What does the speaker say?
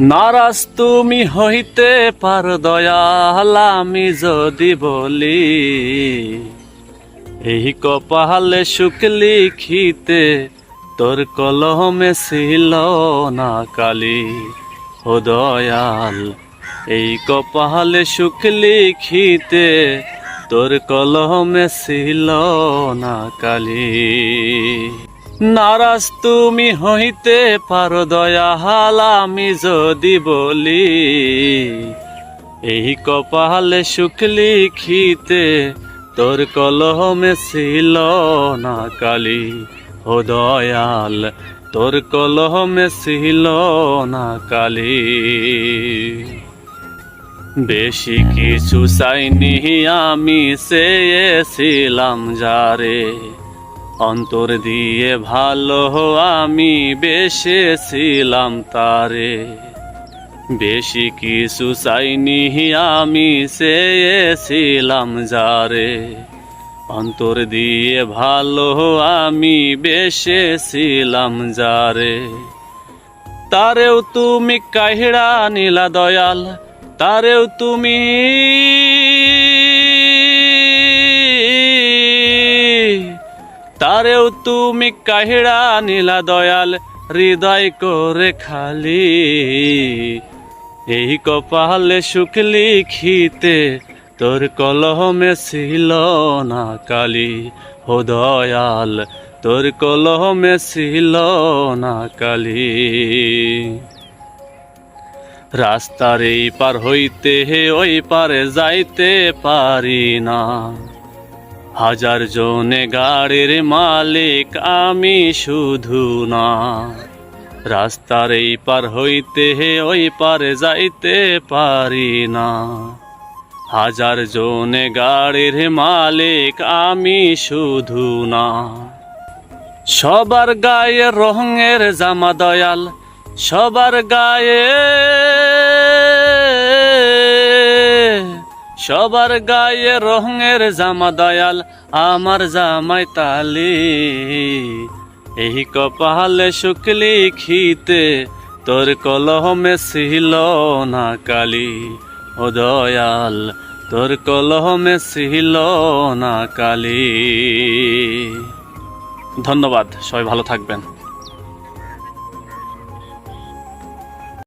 নারাজ তুমি হইতে পার দয়াল আমি যদি বলি। এই কপালে সুখ লিখিতে তোর কলমে ছিল না কালি। ও দয়াল, এই কপালে সুখ লিখিতে তোর কলমে ছিল না কালি। নারাজ তুমি হইতে পারো দয়াল আমি যদি বলি। এই কপালে সুখ লিখিতে তোর কলমে ছিল না কালি। ও দয়াল, তোর কলমে ছিল না কালি। বেশি কিছু চাইনি আমি, চেয়েছিলাম যারে। অন্তর দিয়ে ভালো আমি বেসেছিলাম তারে। বেশি কিছু চাইনি আমি চেয়েছিলাম যারে। অন্তর দিয়ে ভালো আমি বেসেছিলাম যারে। তারেও তুমি কাহিড়া নীলা দয়াল, তারেও তুমি তারেও তুমি কাহিড়া নীলা দয়াল, হৃদয় করে খালি। এই কপালে সুখ লিখিতে তোর কলমে ছিল না কালি। ও দয়াল, তোর কলমে ছিল না কালি। রাস্তার এই পার হইতে ওই পারে যাইতে পারি না। হাজার জনে গাড়ির মালিক, আমি শুধু না। রাস্তার এই পার হইতে ওই পারে যাইতে পারি না। হাজার জনে গাড়ির মালিক, আমি শুধু না। সবার গায়ে রঙের জামা দয়াল, সবার গায়ে সবার গায়ে রঙের জামা দয়াল, আমার জামাই তালি। এই কপালে সুখ লিখিতে তোর কলমে ছিল না কালি। ও দয়াল, তোর কলমে ছিল না কালি। ধন্যবাদ, সবাই ভালো থাকবেন।